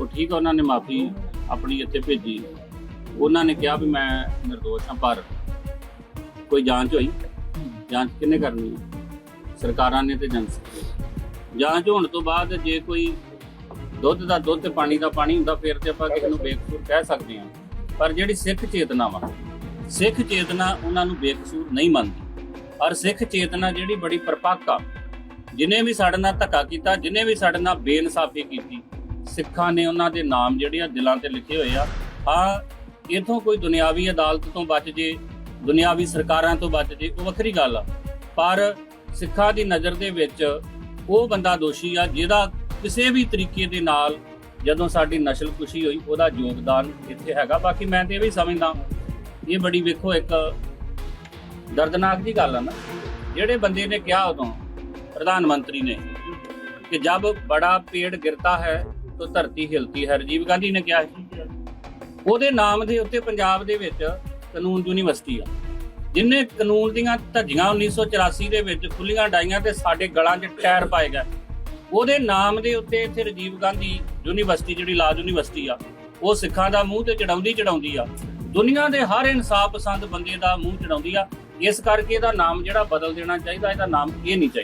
ਉਹ ਠੀਕ ਆ, ਉਹਨਾਂ ਨੇ ਮਾਫੀ ਆਪਣੀ ਇੱਥੇ ਭੇਜੀ। ਉਹਨਾਂ ਨੇ ਕਿਹਾ ਵੀ ਮੈਂ ਨਿਰਦੋਸ਼ ਹਾਂ, ਪਰ ਕੋਈ ਜਾਂਚ ਹੋਈ? ਜਾਂਚ ਕਿੰਨੇ ਕਰਨੀ? ਹੈ ਸਰਕਾਰਾਂ ਨੇ ਤੇ ਏਜੰਸੀ ਜਾਂਚ ਹੋਣ ਤੋਂ ਬਾਅਦ ਜੇ ਕੋਈ ਦੁੱਧ ਦਾ ਦੁੱਧ ਤੇ ਪਾਣੀ ਦਾ ਪਾਣੀ ਹੁੰਦਾ, ਫਿਰ ਤੇ ਆਪਾਂ ਕਿਸੇ ਨੂੰ ਬੇਕਸੂਰ ਕਹਿ ਸਕਦੇ ਹਾਂ। ਪਰ ਜਿਹੜੀ ਸਿੱਖ ਚੇਤਨਾ ਵਾ, ਸਿੱਖ ਚੇਤਨਾ ਉਹਨਾਂ ਨੂੰ ਬੇਕਸੂਰ ਨਹੀਂ ਮੰਨਦੀ। ਔਰ ਸਿੱਖ ਚੇਤਨਾ ਜਿਹੜੀ ਬੜੀ ਪਰਪੱਕ ਆ, ਜਿਨੇ ਵੀ ਸਾਡੇ ਨਾਲ ਧੱਕਾ ਕੀਤਾ, ਜਿਨੇ ਵੀ ਸਾਡੇ ਨਾਲ ਬੇਇਨਸਾਫੀ ਕੀਤੀ ਸਿੱਖਾਂ ਨੇ ਉਹਨਾਂ ਦੇ ਨਾਮ ਜਿਹੜੇ ਆ ਦਿਲਾਂ ਤੇ ਲਿਖੇ ਹੋਏ ਆ। ਹਾਂ, ਇਥੋਂ ਕੋਈ ਦੁਨਿਆਵੀ ਅਦਾਲਤ ਤੋਂ ਬਚ ਜੇ, ਦੁਨਿਆਵੀ ਸਰਕਾਰਾਂ ਤੋਂ ਬਚ ਜੇ, ਉਹ ਵੱਖਰੀ ਗੱਲ ਆ। ਪਰ ਸਿੱਖਾਂ ਦੀ ਨਜ਼ਰ ਦੇ ਵਿੱਚ ਉਹ ਬੰਦਾ ਦੋਸ਼ੀ ਆ ਜਿਹਦਾ ਕਿਸੇ ਵੀ ਤਰੀਕੇ ਦੇ ਨਾਲ ਜਦੋਂ ਸਾਡੀ ਨਸ਼ਲ ਖੁਸ਼ੀ ਹੋਈ, ਉਹਦਾ ਯੋਗਦਾਨ ਇੱਥੇ ਹੈਗਾ। ਬਾਕੀ ਮੈਂ ਤੇ ਇਹ ਵੀ ਸਮਝਦਾ ਇਹ ਬੜੀ ਵੇਖੋ ਇੱਕ ਦਰਦਨਾਕ ਦੀ ਗੱਲ ਆ ਨਾ। ਜਿਹੜੇ ਬੰਦੇ ਨੇ ਕਿਹਾ ਉਦੋਂ, ਪ੍ਰਧਾਨ ਮੰਤਰੀ ਨੇ, ਕਿ ਜਬ ਬੜਾ ਪੇੜ ਗਿਰਤਾ ਹੈ ਤਾਂ ਧਰਤੀ ਹਿਲਤੀ ਹੈ। ਰਾਜੀਵ ਗਾਂਧੀ ਨੇ ਕਿਹਾ ਸੀ, ਉਹਦੇ ਨਾਮ ਦੇ ਉੱਤੇ ਪੰਜਾਬ ਦੇ ਵਿੱਚ ਕਾਨੂੰਨ ਯੂਨੀਵਰਸਿਟੀ ਆ। ਜਿਨੇ ਕਾਨੂੰਨ ਦੀਆਂ ਧੱਜੀਆਂ 1984 ਦੇ ਵਿੱਚ ਖੁੱਲੀਆਂ ਡਾਈਆਂ ਤੇ ਸਾਡੇ ਗਲਾਂ 'ਚ ਟਾਇਰ ਪਾਏ ਗਏ। ਉਹਦੇ ਨਾਮ ਦੇ ਉੱਤੇ ਇੱਥੇ ਰਾਜੀਵ ਗਾਂਧੀ ਯੂਨੀਵਰਸਿਟੀ ਜਿਹੜੀ ਲਾ ਯੂਨੀਵਰਸਿਟੀ ਆ, ਉਹ ਸਿੱਖਾਂ ਦਾ ਮੂੰਹ ਤੇ ਚੜਾਉਂਦੀ ਚੜਾਉਂਦੀ ਆ। ਦੁਨੀਆ ਦੇ ਹਰ ਇਨਸਾਫ ਪਸੰਦ ਬੰਦੇ ਦਾ ਮੂੰਹ ਚੜਾਉਂਦੀ ਆ। ਇਸ ਕਰਕੇ ਇਹਦਾ ਨਾਮ ਜਿਹੜਾ ਬਦਲ ਦੇਣਾ ਚਾਹੀਦਾ, ਇਹਦਾ ਨਾਮ ਇਹ ਨਹੀਂ ਚਾਹੀਦਾ।